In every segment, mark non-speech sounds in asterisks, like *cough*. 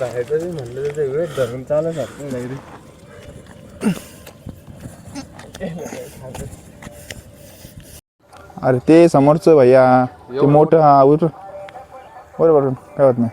बाहेरचं म्हणलं त्याचं वेळ धरून चालत आपण डायरेक्ट अरे ते समोरचं भैया ते मोठं हा उठ बरोबर काय होत नाही.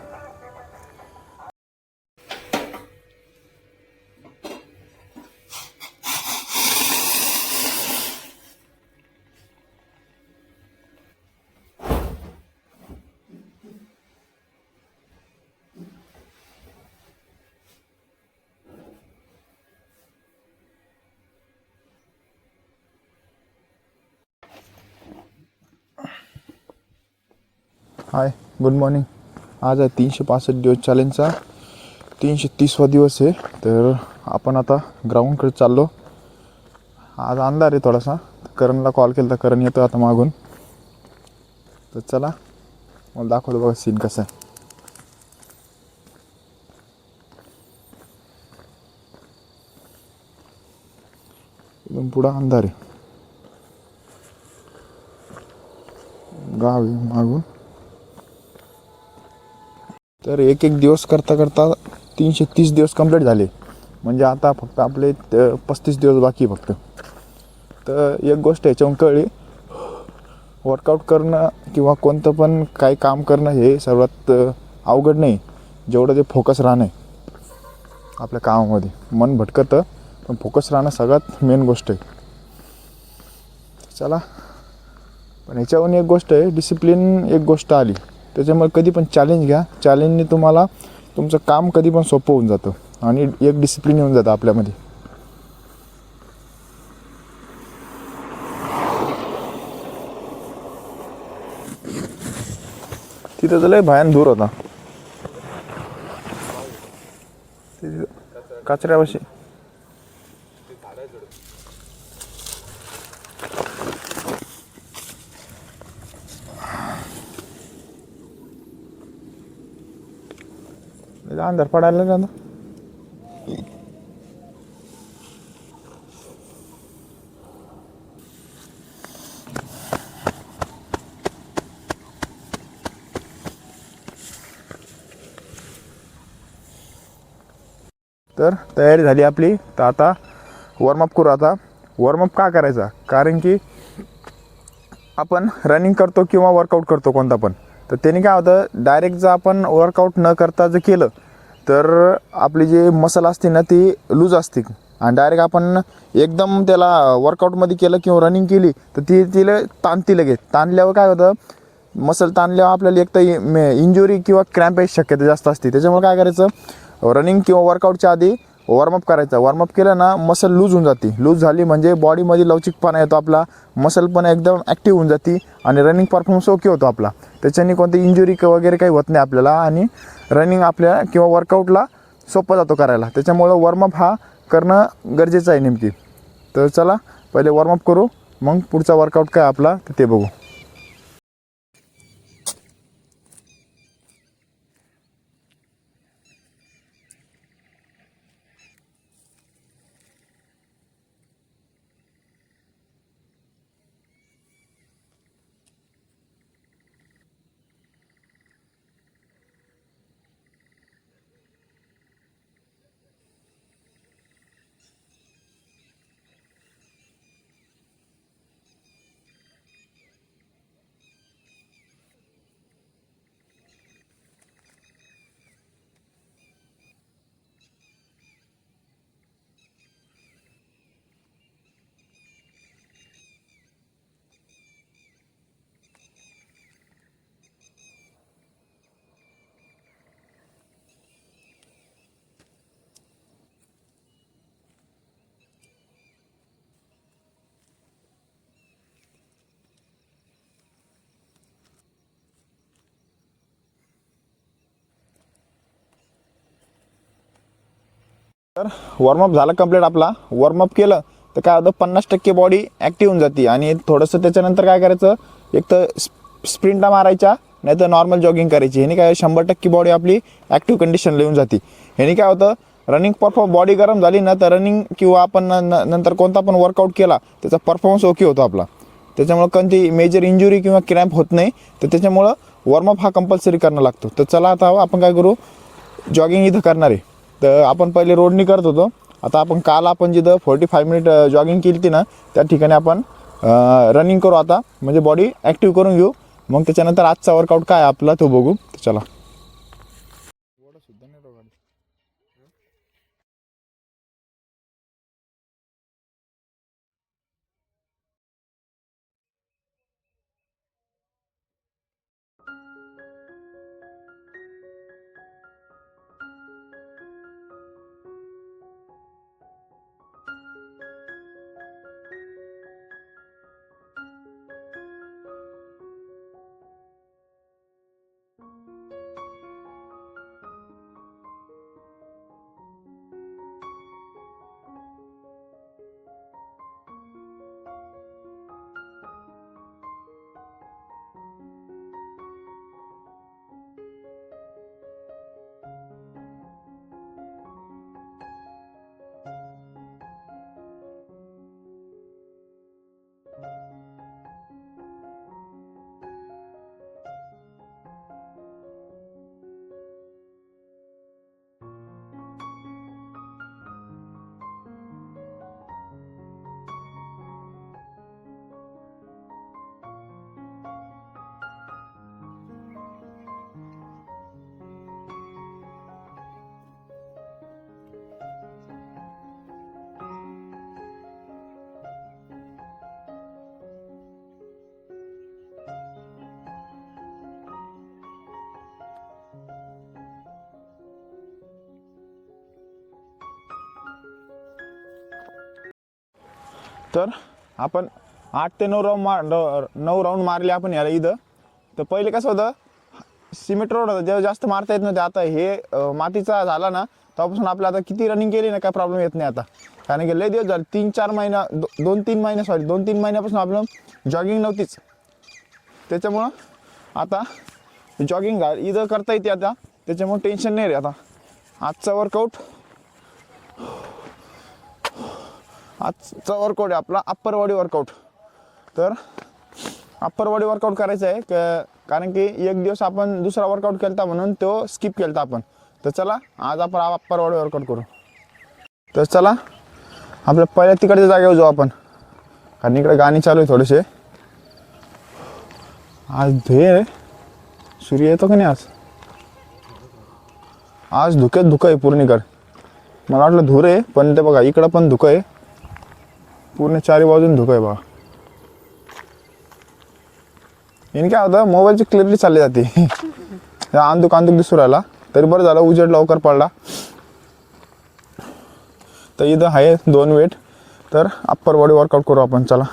हाय गुड मॉर्निंग आज आहे तीनशे पासष्ट दिवस चॅलेंजचा तीनशे तीसवा दिवस आहे. तर आपण आता ग्राउंडकडे चाललो. आज अंधार आहे थोडासा. करणला कॉल केला तर करण येतो आता मागून. तर चला मला दाखवतो बघा सीन कसं आहे. एकदम पुढं अंधार आहे. गाव आहे मागून. तर एक एक दिवस करता करता तीनशे तीस दिवस कंप्लीट झाले. म्हणजे आता फक्त आपले पस्तीस दिवस बाकी फक्त. तर एक गोष्ट याच्याहून कळली. वर्कआउट करणं किंवा कोणतं पण काही काम करणं हे सर्वात अवघड नाही. जेवढं ते फोकस राहणं आपल्या कामामध्ये. मन भटकतं पण फोकस राहणं सगळ्यात मेन गोष्ट आहे. चला. पण याच्यावरून एक गोष्ट आहे डिसिप्लिन एक गोष्ट आली. त्याच्यामुळे कधी पण चॅलेंज घ्या. चॅलेंजने तुम्हाला तुमचं काम कधी पण सोपं होऊन जातं. आणि एक डिसिप्लिन येऊन जातं आपल्यामध्ये. तिथं तर लय भयान दूर होता. तिथं कचऱ्यापाशी लय अंधार पडायला लागला तर तयारी झाली आपली. तर आता वॉर्मअप करू आता. वॉर्मअप का करायचा? कारण की आपण रनिंग करतो किंवा वर्कआउट करतो कोणता पण. तर त्याने काय होतं डायरेक्ट जर आपण वर्कआउट न करता जर केलं तर आपली जी मसल असते ना ती लूज असते. आणि डायरेक्ट आपण एकदम त्याला वर्कआउटमध्ये केलं किंवा रनिंग केली तर ती तिला ताणती लगेच. ताणल्यावर काय होतं मसल ताणल्यावर आपल्याला एक तर इंजुरी किंवा क्रॅम्प यायची शक्यता जास्त असते. त्याच्यामुळे काय करायचं रनिंग किंवा वर्कआउटच्या आधी वॉर्मअप करायचा. वॉर्मअप केलं ना मसल लूज होऊन जाते. लूज झाली म्हणजे बॉडीमध्ये लवचिकपणा येतो आपला. मसल पण एकदम ॲक्टिव्ह होऊन जाते आणि रनिंग परफॉर्मन्स ओके होतो आपला. त्याच्याने कोणती इंजुरी वगैरे काही होत नाही आपल्याला आणि रनिंग आपल्या किंवा वर्कआउटला सोपं जातो करायला. त्याच्यामुळं वॉर्मअप हा करणं गरजेचं आहे नेमकी. तर चला पहिले वॉर्मअप करू. मग पुढचा वर्कआउट काय आपला ते बघू. तर वॉर्मअप झाला कंप्लीट आपला. वॉर्मअप केलं तर काय होतं पन्नास टक्के बॉडी ॲक्टिव्ह होऊन जाते. आणि थोडंसं त्याच्यानंतर काय करायचं एक तर स्प्रिंटा मारायच्या नाही तर नॉर्मल जॉगिंग करायची. ह्याने काय शंभर टक्के बॉडी आपली ॲक्टिव्ह कंडिशनला येऊन जाते. ह्याने काय होतं रनिंग परफॉर्म बॉडी गरम झाली ना तर रनिंग किंवा आपण न- नंतर कोणता पण वर्कआउट केला त्याचा परफॉर्मन्स ओके होतो आपला. त्याच्यामुळं कोणती मेजर इंजुरी किंवा क्रॅम्प होत नाही तर त्याच्यामुळं वॉर्मअप हा कंपल्सरी करणं लागतो. तर चला आता आपण काय करू जॉगिंग इथं करणार आहे. तर आपण पहिले रोडनी करत होतो. आता आपण काल आपण जिथं फोर्टी फाय मिनिट जॉगिंग केली होती ना त्या ठिकाणी आपण रनिंग करू आता. म्हणजे बॉडी ॲक्टिव्ह करून घेऊ. मग त्याच्यानंतर आजचा वर्कआउट काय आपला तो बघू. तर चला. तर आपण आठ ते नऊ राऊंड मार नऊ राऊंड मारले आपण याला इथं. तर पहिले कसं होतं सिमेंट रोड होता. जेव्हा जास्त मारता येत नव्हते आता हे मातीचा झाला ना तेव्हापासून आपलं आता किती रनिंग केली ना काय प्रॉब्लेम येत नाही आता. कारण की लय दिवस झाले तीन चार महिना दो, दोन तीन महिने सॉरी दोन तीन महिन्यापासून आपलं जॉगिंग नव्हतीच. त्याच्यामुळं आता जॉगिंग इथं करता येते आता. त्याच्यामुळं टेन्शन नाही रे आता. आजचा वर्कआउट आजचा वर्कआउट आहे आपला अप्पर बॉडी वर्कआउट तर अप्पर बॉडी वर्कआउट करायचं आहे. क कारण की एक दिवस आपण दुसरा वर्कआउट केला म्हणून तो स्किप केला आपण. तर चला आज आपण अप्पर बॉडी वर्कआउट करू. तर चला आपल्या पहिल्या तिकडच्या जागेवर जाऊ आपण. कारण इकडे गाणी चालू आहे थोडेसे आज धुये सूर्य येतो का नाही आज? आज धुक्यात धुकं आहे पूर्णीकर मला वाटलं धूर आहे पण ते बघा इकडं पण धुकं आहे. पूर्ण चारी बाजून धुकं आहे बघा. इन काय होतं मोबाईलची क्लिअरली चालली जाते. *laughs* आंदूक आंदूक दिसू राहिला. तरी बरं झालं उजेड लवकर पडला. तर इथं आहे दोन वेट. तर अप्पर बॉडी वर्कआउट करू आपण चला.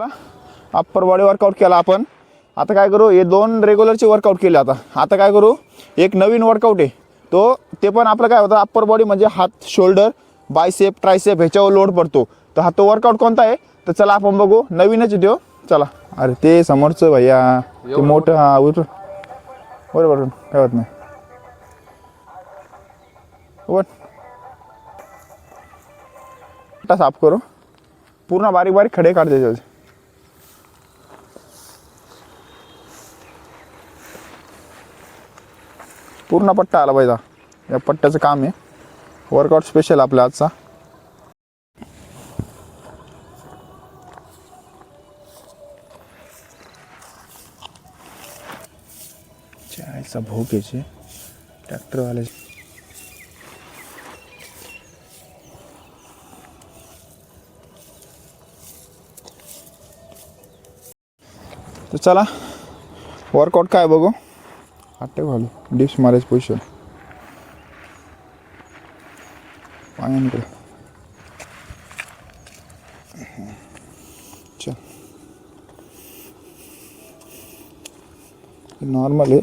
अप्पर बॉडी वर्कआउट केला आपण. आता काय करू? हे दोन रेग्युलरचे वर्कआउट केले आता. आता काय करू? एक नवीन वर्कआउट आहे. तो ते पण आपलं काय होतं? अप्पर बॉडी म्हणजे हात शोल्डर बायसेप ट्रायसेप ह्याच्यावर लोड पडतो. तर हा तो वर्कआउट कोणता आहे? तर चला आपण बघू. नवीनच तो. चला. अरे ते समोरचं भैया. ते मोठं हा उठ बरोबर काय होत नाही. साफ करू. पूर्ण बारीक बारीक खडे काढ त्याच्यावर पूर्ण पट्टा आला पाहिजे या पट्ट्याचं काम आहे. वर्कआउट स्पेशल आपल्या आजचा. चायचा भोग याचे ट्रॅक्टरवाले तर चला वर्कआउट काय बघू? అట్టే వాళ్ళు డిప్స్ మ్యారేజ్ పొజిషన్ పాయం కూడా నార్మలే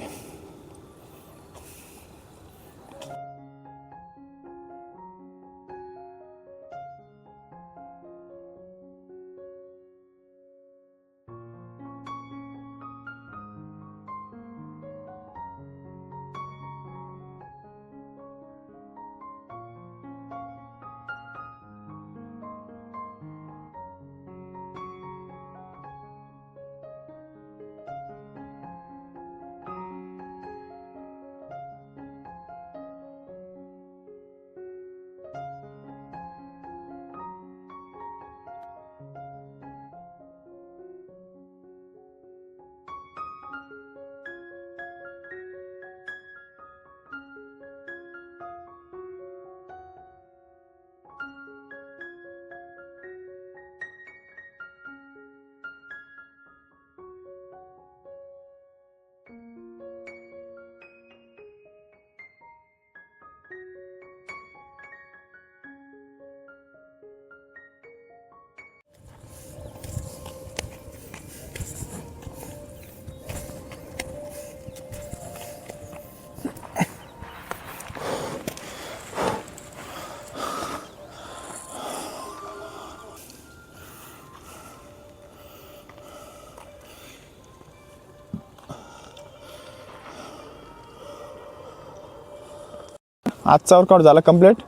आजचा वर्कआउट झाला कंप्लीट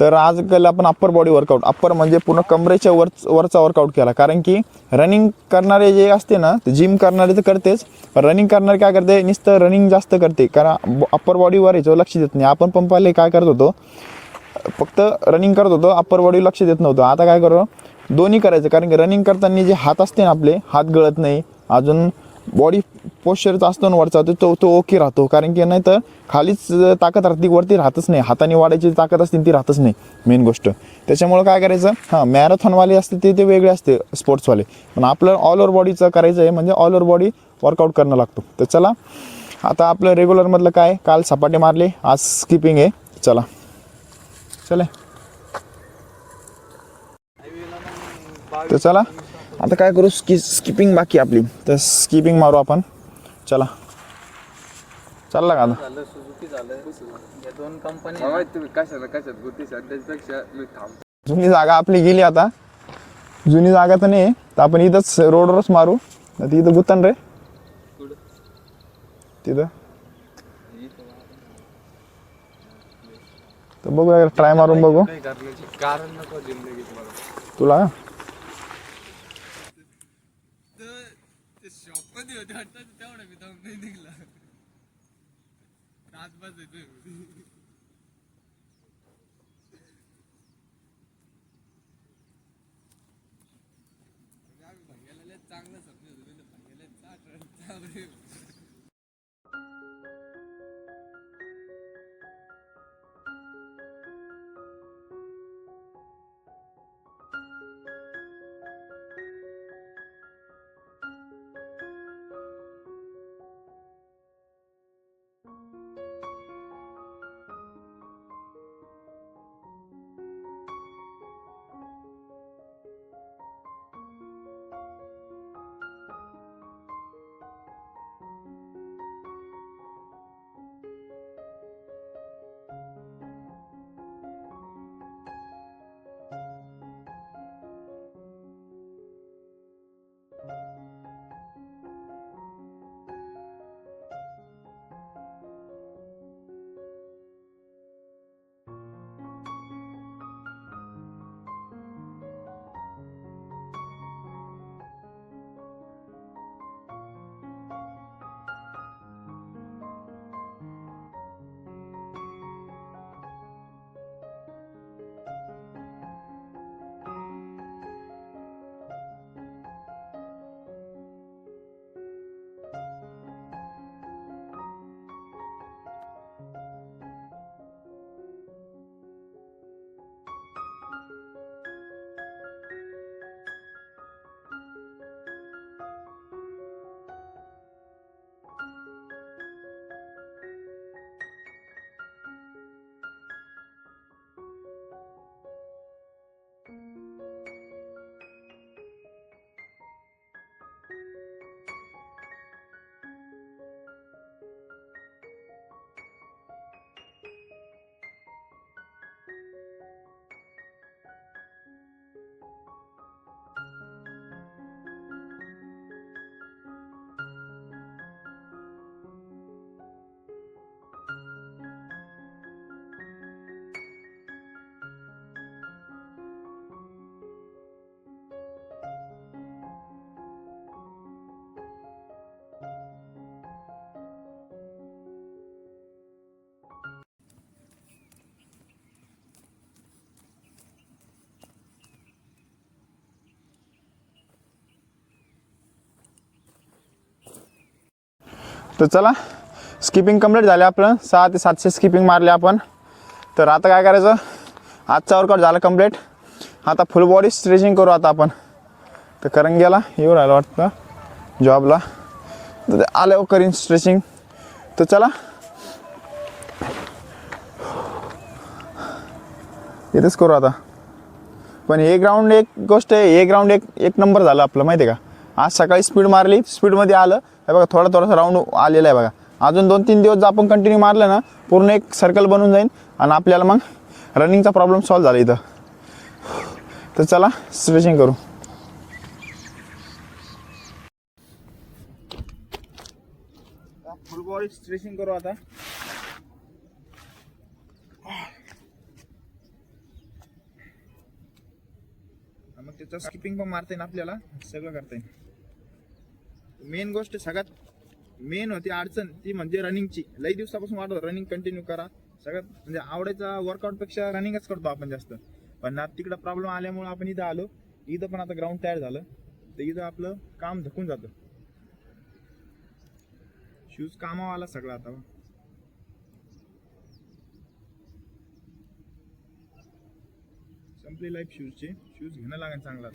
तर आज केलं आपण अप्पर बॉडी वर्कआउट अप्पर म्हणजे पूर्ण कमरेच्या वर वरचा वर्कआउट केला. कारण की रनिंग करणारे जे असते ना ते जिम करणारे तर करतेच. पण रनिंग करणारे काय करते? नुसतं रनिंग जास्त करते. कारण अप्पर बॉडीवर याच्यावर लक्ष देत नाही. आपण पंपाले काय करत होतो? फक्त रनिंग करत होतो अप्पर बॉडी लक्ष देत नव्हतं. आता काय करू? दोन्ही करायचं. कारण की रनिंग करताना जे हात असते ना आपले हात गळत नाही. अजून बॉडी पोश्चरचा असतो ना वरचा तो तो ओके राहतो. कारण की नाही तर खालीच ताकद राहते वरती राहतच नाही. हाताने वाढायची ताकद असते ती राहतच नाही. मेन गोष्ट. त्याच्यामुळं काय करायचं? हां मॅरेथॉनवाले असते ते ते वेगळे असते स्पोर्ट्सवाले पण आपलं ऑल ओव्हर बॉडीचं करायचं आहे म्हणजे ऑल ओव्हर बॉडी वर्कआउट करणं लागतो. तर चला आता आपलं रेग्युलरमधलं काय? काल सपाटे मारले आज स्किपिंग आहे. चला. चले. तर चला आता काय करू? स्की स्किपिंग बाकी आपली. तर स्किपिंग मारू आपण. चला. चालला का आता? झालं सुझुकी झालं. या दोन कंपनी तुम्ही कशाला कशात? गुती सध्यापेक्षा मी थांबतो जुनी जागा आपली गेली आता. जुनी जागा तर नाही तर आपण इथंच रोडवरच मारू. नाही तर इथं गुतन रे. तिथं. तर बघू ट्राय मारून बघू. काही करण्याची कारण नको जिंदगीत मला. तुला? होते वाटतं. नाही निघला तासभर येतोय तर चला स्किपिंग कंप्लीट झाले आपलं. सहा ते सातशे स्किपिंग मारले आपण. तर आता काय करायचं? आजचा वर्कआउट झाला कंप्लीट आता फुल बॉडी स्ट्रेचिंग करू आता आपण. तर करंग्याला येऊ राहिलं वाटतं. जॉबला तर ते हो करीन स्ट्रेचिंग तर चला. इथेच करू आता. पण हे ग्राउंड एक गोष्ट आहे हे ग्राउंड एक एक नंबर झालं आपलं माहिती आहे का? आज सकाळी स्पीड मारली. स्पीडमध्ये आलं. हे बघा थोडा थोडासा राऊंड आलेला आहे बघा. अजून दोन तीन दिवस जर आपण कंटिन्यू मारलं ना पूर्ण एक सर्कल बनून जाईल आणि आपल्याला मग रनिंगचा प्रॉब्लेम सॉल्व्ह झाला इथं. तर चला स्ट्रेचिंग करू. फुल बॉडी स्ट्रेचिंग करू आता. मग त्याचं स्किपिंग पण मारता येईल आपल्याला. सगळं करता येईल. मेन गोष्ट सगळ्यात मेन होती अडचण ती म्हणजे रनिंगची. लई दिवसापासून वाटत रनिंग कंटिन्यू करा. सगळ्यात म्हणजे आवडायचा वर्कआउटपेक्षा रनिंगच करतो आपण जास्त. पण आता तिकडं प्रॉब्लेम आल्यामुळे आपण इथं आलो. इथं पण आता ग्राउंड तयार झालं. तर इथं आपलं काम धकून जातं. शूज कामावा आला सगळा आता. संपली लाईफ शूजचे शूज घेणं लागेल चांगला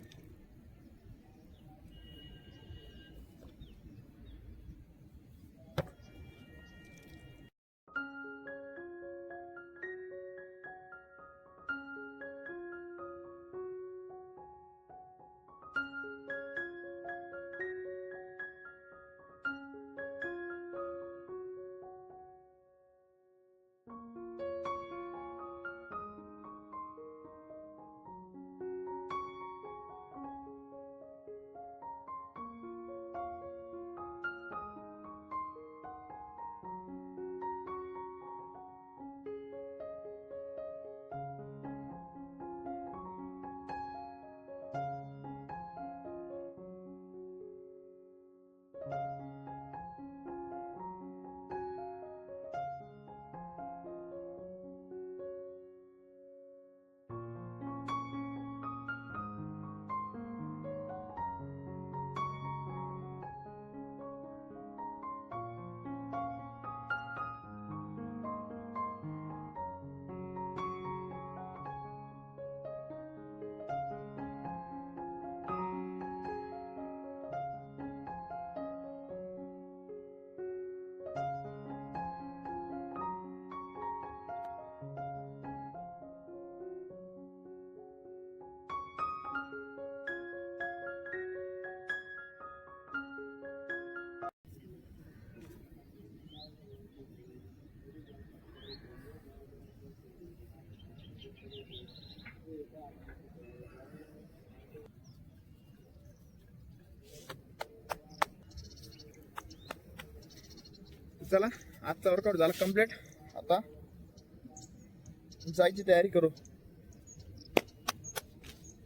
चला आजचा वर्कआउट झाला कंप्लीट आता जायची तयारी करू.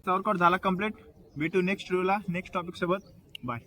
वर्कआउट झाला कंप्लीट भेटू नेक्स्ट व्ह्यूला नेक्स्ट टॉपिक सोबत. बाय